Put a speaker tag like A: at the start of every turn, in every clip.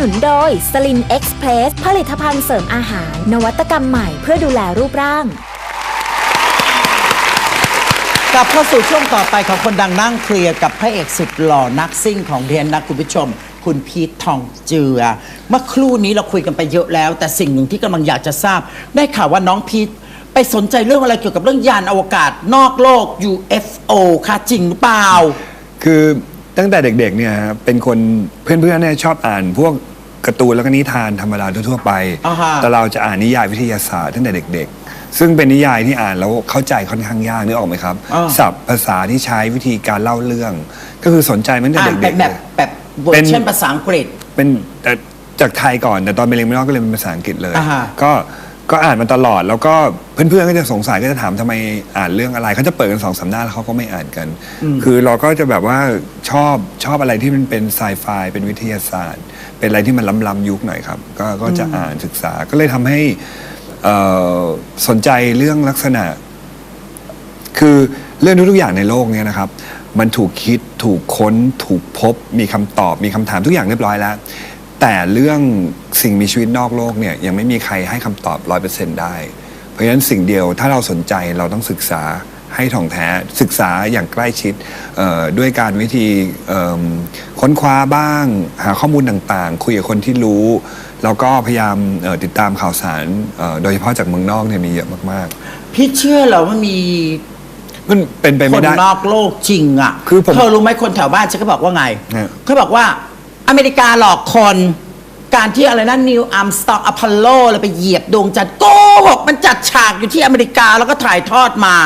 A: นุนโดยสลินเอ็กซ์เพรสผลิตภัณฑ์เสริมอาหาร นวัตกรรมใหม่เพื่อดูแลรูปร่าง
B: กลับเข้าสู่ช่วงต่อไปของคนดังนั่งเคลียร์กับพระเอกสุดหล่อนักซิ่งของเรียนนะคุณผู้ชม คุณพีททองเจือ เมื่อครู่นี้เราคุยกันไปเยอะแล้ว แต่สิ่งหนึ่งที่กำลังอยากจะทราบ ได้ข่าวว่าน้องพีทไปสนใจเรื่องอะไรเกี่ยวกับเรื่องยานอวกาศ นอกโลก UFO ค่ะจริงหรือเปล่า
C: คือ ตั้งแต่เด็กๆเนี่ยฮะเป็นคนเพื่อนๆเนี่ยชอบอ่าน พวกการ์ตูนแล้วก็นิทานธรรมดาทั่วๆไป
B: อ่าฮะ
C: แต่เราจะอ่านนิยายวิทยาศาสตร์ตั้งแต่เด็กๆ ซึ่งเป็นนิยายที่อ่านแล้วเข้าใจค่อนข้างยากนึกออกไหมครับ
B: อ่า
C: ศัพท์ภาษาที่ใช้วิธีการเล่าเรื่อง ก็คือสนใจมันตั้ง
B: อ่า
C: แต่
B: นเป็
C: เด็
B: น
C: กๆ
B: แบบ
C: เลย
B: แบบเวอ
C: เป็น
B: ร์ชันภาษาอังกฤษ
C: เป็นแต่จากไทยก่อนแต่ตอนไปเรียนเมืองนอกก็เรียนเป็นภาษาอังกฤษเลย
B: อ่าฮะ
C: ก็ ก็อ่านมาตลอด แล้วก็เพื่อนๆก็จะสงสัยก็จะถามทำไมอ่านเรื่องอะไรเขาจะเปิดกันสองสามหน้าแล้วเขาก็ไม่อ่านกัน คือเราก็จะแบบว่าชอบชอบอะไรที่มันเป็นไซไฟเป็นวิทยาศาสตร์ เป็นอะไรที่มันล้ำๆยุคหน่อยครับ ก็ก็จะอ่านศึกษาก็เลยทำให้เอ่อสนใจเรื่องลักษณะ คือเรื่องทุกๆอย่างในโลกเนี้ยนะครับ มันถูกคิดถูกค้นถูกพบ มีคำตอบมีคำถามทุกอย่างเรียบร้อยแล้ว แต่เรื่องสิ่งมีชีวิตนอกโลกเนี่ยยังไม่มีใครให้คำตอบร้อยเปอร์เซ็นต์ได้ เพราะฉะนั้นสิ่งเดียวถ้าเราสนใจเราต้องศึกษาให้ถ่องแท้ศึกษาอย่างใกล้ชิดเอ่อด้วยการวิธีเอิ่มค้นคว้าบ้าง หาข้อมูลต่างๆ คุยกับคนที่รู้ แล้วก็พยายามเอ่อติดตามข่าวสารเอ่อโดยเฉพาะจากเมืองนอกเนี่ยมีเยอะมาก
B: พี่เชื่อเหรอว่ามี
C: ๆมันเป็นไป
B: ค
C: ไม่
B: น
C: ได้
B: นอกโลกจริงอะ
C: คือผม
B: เธอรู้ไหมคนแถวบ้านฉันก็บอกว่าไง
C: ฮะ
B: เขาบอกว่า อเมริกาหลอกคน การที่อะไรนะนิวอัมสตองอพอลโลเลยไปเหยียบดวงจันทร์โกหกมันจัดฉากอยู่ที่อเมริกาแล้วก็ถ่ายทอดมา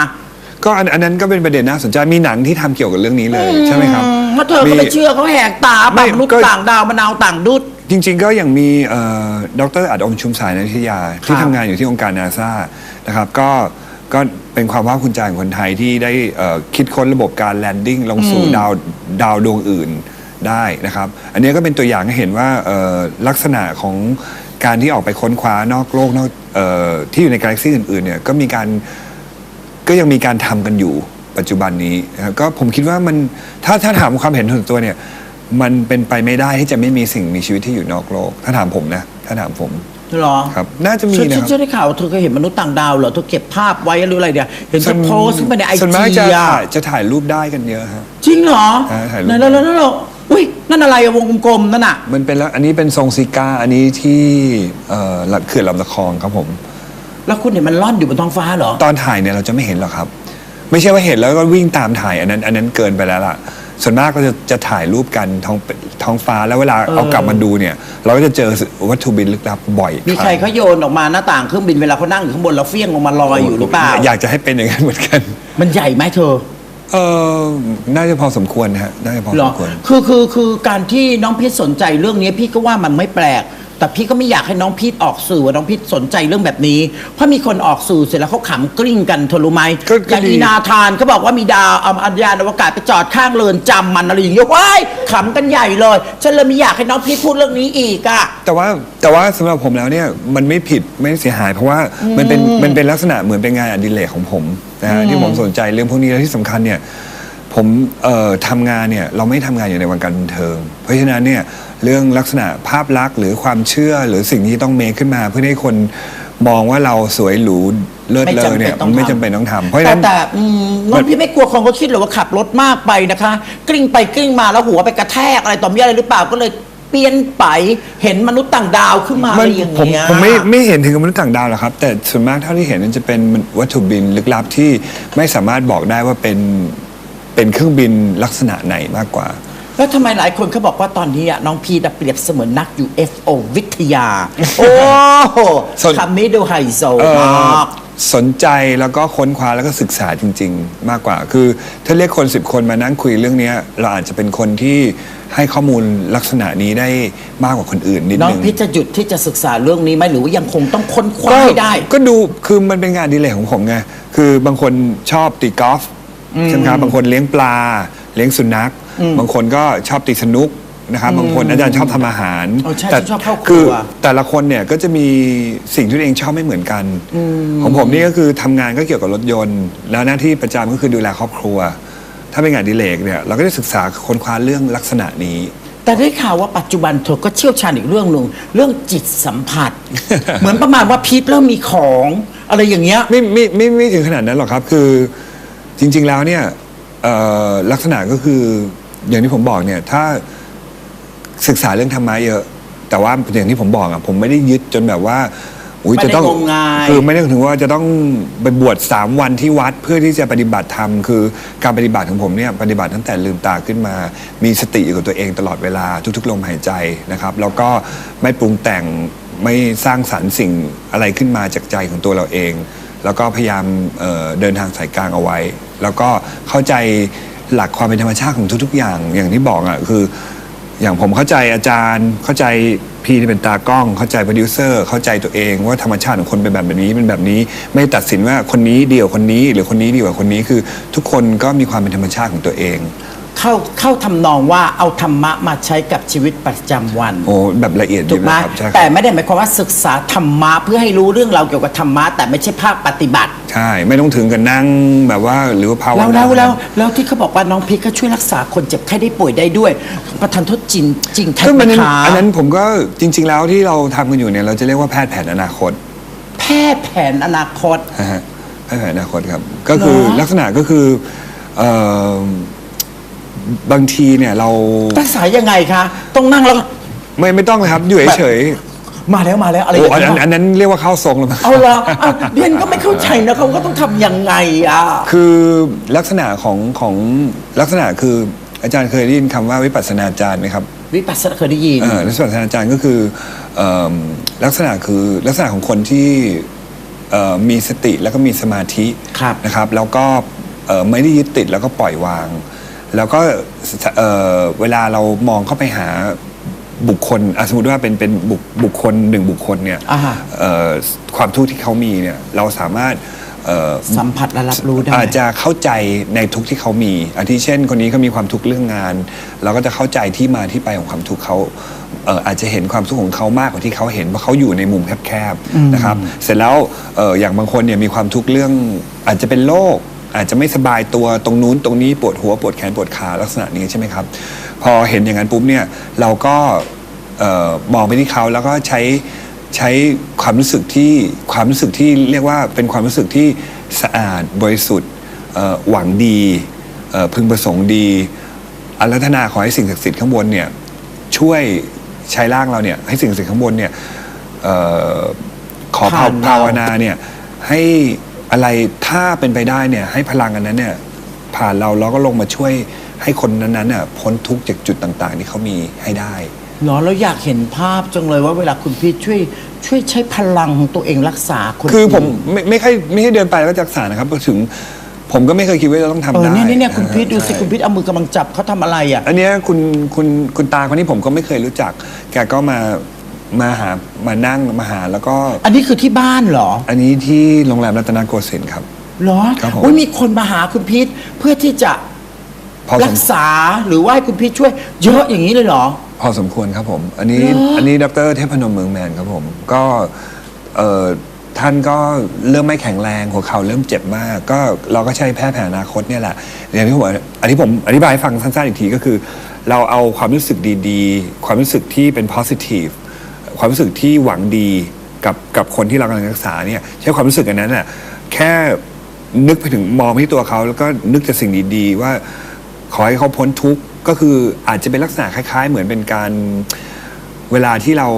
C: ก็อันอันนั้นก็เป็นประเด็นน่าสนใจมีหนังที่ทำเกี่ยวกับเรื่องนี้เลยใช่ไหมครับ
B: อืมแล้วเธอก็ไปเชื่อเขาแหกตา
C: ไม่
B: ปากมนุษย์
C: ก็
B: ต่างดาวมะนาวต่างดุด
C: จริงๆก็อย่างมีเอ่อดรอัดอมชุมสายนันทิยา ที่
B: ครับ
C: ทำงานอยู่ที่องค์การนาซานะครับก็ก็เป็นความภาคภูมิใจของคนไทยที่ได้เอ่อคิดค้นระบบการแลนดิ้งลงสู่ดาวดาวดวงอื่น ได้นะครับ อันนี้ก็เป็นตัวอย่างให้เห็นว่าเอ่อลักษณะของการที่ออกไปค้นคว้านอกโลกนอกเอ่อที่อยู่ในกาแล็กซี่อื่นๆเนี่ยก็มีการก็ยังมีการทำกันอยู่ปัจจุบันนี้นะครับก็ผมคิดว่ามันถ้าถ้าถามความเห็นส่วนตัวเนี่ยมันเป็นไปไม่ได้ที่จะไม่มีสิ่งมีชีวิตที่อยู่นอกโลก ถ้าถามผมนะ ถ้าถามผม
B: เหรอ
C: ครับ น่าจะมี
B: ฉัน
C: นะ
B: ฉัน
C: ค
B: ฉั
C: รับ
B: นได้ข่าวว่าเธอเคยเห็นมนุษย์ต่างดาวเหรอเธอเก็บภาพไว้หรืออะไรเดียวเห็นเธอโพสต์ขึ้นไปในไอ
C: ส่วนมาก
B: จี
C: จะ
B: อะ
C: ถ่ายจะถ่ายรูปได้กันเยอะฮะ
B: จริงเหรอ
C: อ่าถ่ายรูป
B: นั่นนั่นนั่นนั่น อุ้ยนั่นอะไรอะวงกลมๆนั่นอะ
C: มันเป็นแล้วอันนี้เป็นทรงซิก้าอันนี้ที่เอ่อหลักเขื่อนลำตะคองครับผม
B: แล้วคุณเห็นมันล่อนอยู่บนท้องฟ้าเหรอ
C: ตอนถ่ายเนี่ยเราจะไม่เห็นหรอกครับ ไม่ใช่ว่าเห็นแล้วก็วิ่งตามถ่ายอันนั้น อันนั้นเกินไปแล้วล่ะ ส่วนมากเราจะจะถ่ายรูปกันท้องท้องฟ้าแล้วเวลา
B: เออ
C: เอากลับมาดูเนี่ย เราก็จะเจอวัตถุบินลึกลับบ่อย
B: มีใครเขาโยนออกมาหน้าต่างเครื่องบินเวลาเขานั่งอยู่ข้างบนแล้วเฟี้ยงลงมาลอยอยู่หรือเปล่า
C: อยากจะให้เป็นอย่างนั้นเหมือนกัน
B: มันใหญ่ไหมเธอ
C: เออน่าจะพอสมควรนะฮะน่าจะพอสมควร
B: คือคือคือการที่น้องพีทสนใจเรื่องนี้พี่ก็ว่ามันไม่แปลก แต่พี่ก็ไม่อยากให้น้องพีทออกสื่อว่าน้องพีทสนใจเรื่องแบบนี้ เพราะมีคนออกสื่อเสร็จแล้วเขาขำกลิ้งกันเธอรู้ไหม
C: ก็ก็
B: อย่าง
C: ดี
B: อีนาธานเขาบอกว่ามีดาวเอาอัญญานอวกาศไปจอดข้างเรือนจำมันอะไรอย่างเงี้ยว้ายขำกันใหญ่เลยฉันเลยไม่อยากให้น้องพีทพูดเรื่องนี้อีกอะ
C: แต่ว่าแต่ว่าสำหรับผมแล้วเนี่ยมันไม่ผิดไม่เสียหาย เพราะว่ามันเป็นมันเป็นลักษณะเหมือนเป็นงานอดิเรกของผมนะฮะที่ผมสนใจเรื่องพวกนี้และที่สำคัญเนี่ย ผมเอ่อทำงานเนี่ยเราไม่ทำงานอยู่ในวงการบันเทิง เพราะฉะนั้นเนี่ยเรื่องลักษณะภาพลักษณ์หรือความเชื่อหรือสิ่งที่ต้องเมคขึ้นมาเพื่อให้คนมองว่าเราสวยหรูเลิศเลอเนี่ยมันไม่จำเป็นต้องทำเพราะฉะ
B: แต่
C: นั้น
B: แต่อืมน้องพี่ไม่กลัวคนเขาคิดหรือว่าขับรถมากไปนะคะ กลิ้งไปกลิ้งมาแล้วหัวไปกระแทกอะไรต่อมีอะไรหรือเปล่าก็เลยเปลี่ยนไปเห็นมนุษย์ต่างดาวขึ้นมาอะไรอย่าง
C: ผม
B: เงี้ย
C: ผมไม่ไม่เห็นถึงกับมนุษย์ต่างดาวหรอกครับ แต่ส่วนมากเท่าที่เห็นนั้นจะเป็นวัตถุบินลึกลับที่ไม่สามารถบอกได้ว่าเป็น เป็นเครื่องบินลักษณะไหนมากกว่า
B: แล้วทำไมหลายคนเขาบอกว่าตอนนี้อะน้องพีดเปรียบเสมือนนัก UFO วิทยา โอ้โห
C: ส่วน
B: คำนี้ดูไฮโซ
C: เอ่อ
B: มาก
C: สนใจแล้วก็ค้นคว้าแล้วก็ศึกษาจริง ๆ มากกว่า คือถ้าเรียกคนสิบคนมานั่งคุยเรื่องเนี้ยเราอาจจะเป็นคนที่ให้ข้อมูลลักษณะนี้ได้มากกว่าคนอื่นนิด
B: น้อง
C: นึง
B: พีดจะหยุดที่จะศึกษาเรื่องนี้ไหมหรือว่ายังคงต้องค้นคว้า
C: ก็
B: ให้ได้
C: ก็ดูคือมันเป็นงานอดีเลยของผมไงคือบางคนชอบตีกอล์ฟ ใช่ไหมครับบางคนเลี้ยงปลา เลี้ยงสุนัข บางคนก็ชอบตีสนุกนะครับบางคนอาจารย์ชอบทำอาหาร
B: อ๋อใช่
C: แต่
B: ฉันชอบเข้าครัว
C: คือแต่ละคนเนี่ยก็จะมีสิ่งที่ตัวเองชอบไม่เหมือนกัน ของผมนี่ก็คือทำงานก็เกี่ยวกับรถยนต์ แล้วหน้าที่ประจำก็คือดูแลครอบครัว ถ้าเป็นงานอดิเลกเนี่ยเราก็ได้ศึกษาค้นคว้าเรื่องลักษณะนี้
B: แต่ได้ข่าวว่าปัจจุบันเธอก็เชี่ยวชาญอีกเรื่องหนึ่งเรื่องจิตสัมผัส เหมือนประมาณว่าพีทเริ่มมีของ อะไรอย่างเงี้ย
C: ไม่ไม่ไม่ไม่ถึงขนาดนั้นหรอกครับ คือ จริง ๆ แล้วเนี่ยเอ่อลักษณะก็คืออย่างที่ผมบอกเนี่ยถ้าศึกษาเรื่องธรรมะเยอะ แต่ว่าอย่างที่ผมบอกอะผมไม่ได้ยึดจนแบบว่าอุ้ย
B: ไม่ได้
C: จะต้อง
B: งมงาย
C: คือไม่ได้ถึงว่าจะต้องไปบวชสามวันที่วัดเพื่อที่จะปฏิบัติธรรมคือการปฏิบัติของผมเนี่ยปฏิบัติตั้งแต่ลืมตาขึ้นมา มีสติอยู่กับตัวเองตลอดเวลาทุกๆลมหายใจนะครับ แล้วก็ไม่ปรุงแต่งไม่สร้างสรรค์สิ่งอะไรขึ้นมาจากใจของตัวเราเอง แล้วก็พยายามเอ่อเดินทางสายกลางเอาไว้ แล้วก็เข้าใจหลักความเป็นธรรมชาติของทุก ๆ อย่างอย่างที่บอกอะคือ อย่างผมเข้าใจอาจารย์เข้าใจพี่ที่เป็นตากล้อง เข้าใจโปรดิวเซอร์เข้าใจตัวเองว่าธรรมชาติของคนเป็นแบบนี้เป็นแบบนี้ ไม่ตัดสินว่าคนนี้เดียวคนนี้ หรือคนนี้ดีกว่าคนนี้คือ ทุกคนก็มีความเป็นธรรมชาติของตัวเอง
B: เข้าเข้าทำนองว่าเอาธรรมะมาใช้กับชีวิตประจำวัน
C: โอ้แบบละเอียด
B: ถูกไหม
C: นะครับใช่ครับ
B: แต่ไม่ได้หมายความว่าศึกษาธรรมะเพื่อให้รู้เรื่องราวเกี่ยวกับธรรมะแต่ไม่ใช่ภาคปฏิบัติ
C: ใช่ไม่ต้องถึงกับนั่งแบบว่าหรือว่าภาว
B: แล้ว
C: นา
B: แล้วแล้วแล้วที่เขาบอกว่าน้องพีคก็ช่วยรักษาคนเจ็บไข้ได้ป่วยได้ด้วย ประทานโทษจริงจริงแท้
C: ก็
B: ไหม
C: มันนั้น
B: คะ
C: อันนั้นผมก็จริง ๆ แล้วที่เราทำกันอยู่เนี่ยเราจะเรียกว่าแพทย์แผนอนาคต
B: แพทย์แผนอนาคต
C: นะฮะแพทย์แผนอนาคตครับ ก็คือ
B: เหรอ
C: ลักษณะก็คือเอ่อ บางทีเนี่ยเรา
B: รักษายังไงคะ ต้องนั่งแล้วก็
C: ไม่ไม่ต้องเลยครับ อยู่เฉย
B: มาแล้วมาแล้วอะไร
C: ๆ
B: อ
C: โอ้
B: ย่าง
C: อัน
B: เงี้
C: นั้นอั
B: ย
C: นนั้นเรียกว่าเข้าทรงแล้วมั้ง
B: เอาละอะเรียนก็ไม่เข้าใจนะเขาก็ต้องทำยังไงอะ
C: คือลักษณะของของลักษณะคืออาจารย์เคยได้ยินคำว่าวิปัสสนาจารย์ไหมครับ
B: วิปัสสนาเคยได้ยิน
C: เอ่อวิปัสสนาจารย์ก็คือเอิ่มลักษณะคือลักษณะของคนที่เอ่อมีสติแล้วก็มีสมาธิ
B: ครับ
C: นะครับ แล้วก็เอ่อไม่ได้ยึดติดแล้วก็ปล่อยวาง แล้วก็เอ่อเวลาเรามองเข้าไปหาบุคคลอะสมมติว่าเป็นเป็นบุคบุคคลหนึ่งบุคคลเนี่ย
B: อ่าฮะ
C: เอ่อความทุกข์ที่เขามีเนี่ยเราสามารถเอ่อ
B: สัมผัสและรับรู้ได้
C: อาจจะเข้าใจในทุกข์ที่เขามีอาทิเช่น คนนี้เขามีความทุกข์เรื่องงาน เราก็จะเข้าใจที่มาที่ไปของความทุกข์เขาเอ่ออาจจะเห็นความทุกข์ของเขามากกว่าที่เขาเห็นเพราะเขาอยู่ในมุมแคบๆนะครับ เสร็จแล้วเอ่ออย่างบางคนเนี่ยมีความทุกข์เรื่องอาจจะเป็นโรค อาจจะไม่สบายตัวตรงนู้นตรงนี้ปวดหัวปวดแขนปวดขาลักษณะนี้ใช่ไหมครับ พอเห็นอย่างนั้นปุ๊บเนี่ยเราก็มองไปที่เขาแล้วก็ใช้ใช้ความรู้สึกที่ความรู้สึกที่เรียกว่าเป็นความรู้สึกที่สะอาดบริสุทธิ์หวังดีพึงประสงค์ดีอารัธนาขอให้สิ่งศักดิ์สิทธิ์ข้างบนเนี่ยช่วยใช้ร่างเราเนี่ยให้สิ่งศักดิ์สิทธิ์ข้างบนเนี่ยออขอ
B: ผ่านเรา
C: ภาวนาเนี่ยให้ อะไรถ้าเป็นไปได้เนี่ยให้พลังอันนั้นเนี่ยผ่านเราแล้วก็ลงมาช่วยให้คนนั้นๆน่ะพ้นทุกข์จากจุดต่างๆ ที่เขามีให้ได้
B: เหรอเราอยากเห็นภาพจังเลยว่าเวลาคุณพีชช่วยช่วยใช้พลังของตัวเองรักษาคน
C: คือผม
B: น
C: ไม่ไม่ค่อยไม่ให้เดินไปแล้วก็จักษานะครับถึง ผมก็ไม่เคยคิดว่าจะต้องทำ
B: เออ
C: ได้
B: เนี่ยเนี่ยเนี่ยคุณพีชดูสิ
C: ใช่
B: คุณพีชเอามือกำลังจับเขาทำอะไรอะ
C: อันเนี้ยคุณคุณคุณตาคนนี้ผมก็ไม่เคยรู้จัก แกก็มา มาหามานั่งมาหาแล้วก็
B: อันนี้คือที่บ้านเหรอ
C: อันนี้ที่โรงแรมรัตนโกสินทร์ครับ
B: เหรอ
C: ครับผม
B: โอ้ยมีคนมาหาคุณพีชเพื่อที่จะ
C: พอส
B: รั
C: ม
B: กษาหรือว่าให้คุณพีชช่วย เยอะอย่างนี้เลยเหรอ
C: พอสมควรครับผม อันนี้
B: เหรออั
C: อันนี้ดรเทพนมเมืองแมนครับผม ก็เอ่อท่านก็เริ่มไม่แข็งแรงหัวเข่าเริ่มเจ็บมาก ก็เราก็ใช้แพทย์แผนอนาคตเนี่ยแหละอย่างที่ผมบอกอันที่ผมอธิบายให้ฟังสั้นๆอีกทีก็คือ เราเอาความรู้สึกดีๆ ความรู้สึกที่เป็น positive ความรู้สึกที่หวังดีกับกับคนที่เรากำลังรักษาเนี่ยใช้ความรู้สึกอันนั้นน่ะแค่นึกไปถึงมองไปที่ตัวเขาแล้วก็นึกแต่สิ่งดีๆ ว่าขอให้เขาพ้นทุกข์ก็คืออาจจะเป็นลักษณะคล้าย ๆ เหมือนเป็นการเวลาที่เรา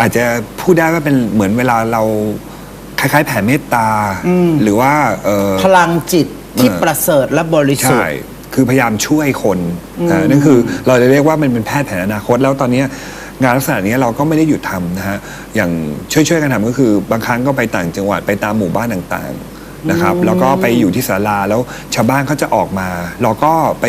C: อาจจะพูดได้ว่าเป็นเหมือนเวลาเราคล้าย ๆ แผ่เมตตา หรือว่าเอ่อ
B: พลังจิตที่
C: เออ
B: ประเสริฐและบริสุท
C: ใช่
B: ธิ์
C: คือพยายามช่วยคนอ่านั่นคือเราจะเรียกว่ามันเป็นแพทย์แผนอนาคตแล้วตอนเนี้ย งานลักษณะนี้เราก็ไม่ได้หยุดทำนะฮะอย่างช่วยๆกันทำก็คือบางครั้งก็ไปต่างจังหวัดไปตามหมู่บ้านต่างๆนะครับแล้วก็ไปอยู่ที่ศาลาแล้วชาวบ้านเขาจะออกมา เราก็ไป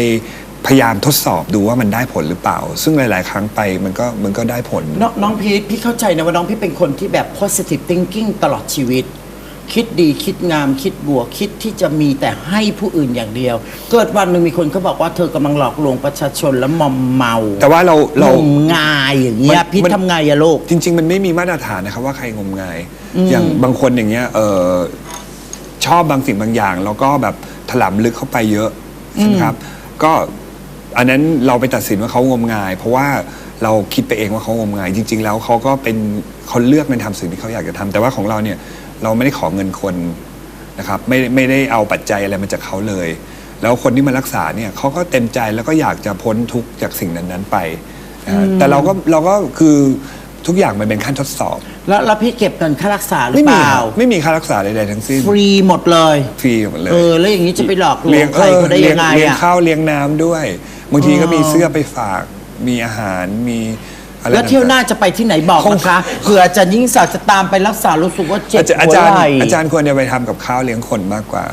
C: พยายามทดสอบดูว่ามันได้ผลหรือเปล่า ซึ่งหลาย ๆ ครั้งไปมันก็มันก็ได้ผล
B: น้องน้องพีทพี่เข้าใจนะว่าน้องพี่เป็นคนที่แบบ positive thinking ตลอดชีวิต คิดดีคิดงามคิดบวกคิดที่จะมีแต่ให้ผู้อื่นอย่างเดียว เกิดวันหนึ่งมีคนเขาบอกว่าเธอกำลังหลอกลวงประชาชนและมอมเมา
C: แต่ว่าเราเรา
B: งมงายอย่างเงี้ย
C: มัน
B: พี่
C: มัน
B: ทำไงอะลูก
C: จริง ๆ มันไม่มีมาตรฐานนะครับว่าใครงมงาย อย่างบางคนอย่างเงี้ยเออชอบบางสิ่งบางอย่าง แล้วก็แบบถลำลึกเข้าไปเยอะใช่ไหมครับ ก็อันนั้นเราไปตัดสินว่าเขางมงาย เพราะว่าเราคิดไปเองว่าเขางมงาย จริง ๆ แล้วเขาก็เป็นเขาเลือกในทำสิ่งที่เขาอยากจะทำแต่ว่าของเราเนี่ย เราไม่ได้ขอเงินคนนะครับไม่ไม่ได้เอาปัจจัยอะไรมาจากเขาเลย แล้วคนที่มารักษาเนี่ยเขาก็เต็มใจแล้วก็อยากจะพ้นทุกข์จากสิ่งนั้นๆไปนะฮะแต่เราก็เราก็คือทุกอย่างมันเป็นขั้นทดสอบ
B: แล้วแล้วพี่เก็บเงินค่ารักษาหรือ
C: ไม่
B: เป
C: มี
B: ล่า
C: ครับไม่มีค่ารักษาใดๆทั้งสิ้น
B: ฟรีหมดเลย
C: ฟรีหมดเลย
B: เออแล้วอย่างนี้จะไปหลอกลว
C: เลี้ย
B: ง
C: ง
B: ใครเขาได้ยังไง
C: เลี้ยง
B: อะ
C: ข้าวเลี้ยงน้ำด้วย บางทีก็มี
B: อ๋อ
C: เสื้อไปฝาก มีอาหารมี อะไร
B: แล้วเที่ยวหน้า
C: ต่ง
B: จะไปที่ไหนบอกนะคะเผื่ออาจารย์ยิ่งศักดิ์จะตามไปรักษารู้สึกว่า
C: ๆ
B: เจ็บ
C: อาจารย์อา
B: หัว
C: จารย์
B: ไหล่
C: อาจารย์ควรจะไปทำกับข้าวเลี้ยงคนมากกว่า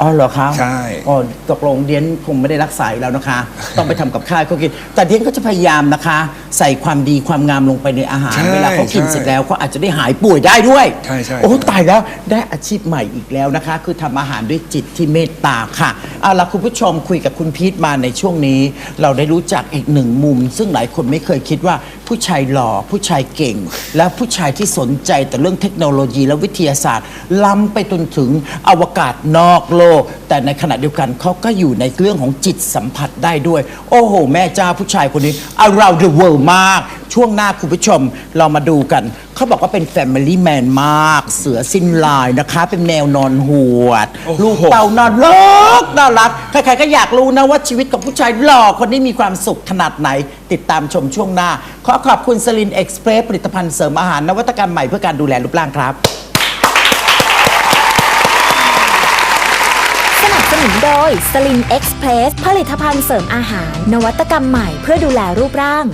B: อ๋อเหรอคะ
C: ใช่
B: อ๋อตกลงเดียนคงไม่ได้รักษาอยู่แล้วนะคะ ต้องไปทำกับข้าวให้เขากิน แต่เดียนก็จะพยายามนะคะ ใส่ความดีความงามลงไปในอาหาร
C: ใช่
B: เวลาเขากิน
C: ใช่
B: เสร็จแล้วเขาอาจจะได้หายป่วยได้ด้วย
C: ใช่ใช่
B: โอ้
C: ใช่
B: ตายแล้วได้อาชีพใหม่อีกแล้วนะคะ คือทำอาหารด้วยจิตที่เมตตาค่ะเอาล่ะคุณผู้ชมคุยกับคุณพีทมาในช่วงนี้ เราได้รู้จักอีกหนึ่งมุม ซึ่งหลายคนไม่เคยคิดว่าผู้ชายหล่อผู้ชายเก่ง และผู้ชายที่สนใจแต่เรื่องเทคโนโลยีและวิทยาศาสตร์ล้ำไปจนถึงอวกาศนอกโลก แต่ในขณะเดียวกันเขาก็อยู่ในเรื่องของจิตสัมผัสได้ด้วย โอ้โห แม่เจ้าผู้ชายคนนี้ around the world มาก ช่วงหน้าคุณผู้ชมเรามาดูกัน เขาบอกว่าเป็น Family Man มาก เสือสิ้นลายนะคะ เป็นแนวนอนหวด ลูกเต่านอนรักน่ารัก ใครๆก็อยากรู้นะว่าชีวิตของผู้ชายหล่อคนนี้มีความสุขขนาดไหน ติดตามชมช่วงหน้า ขอขอบคุณสลินเอ็กซ์เพรสผลิตภัณฑ์เสริมอาหารนวัตกรรมใหม่เพื่อการดูแลรูปร่างครับ
A: นุนโดยสลินเอ็กซ์เพรสผลิตภัณฑ์เสริมอาหาร นวัตกรรมใหม่เพื่อดูแลรูปร่าง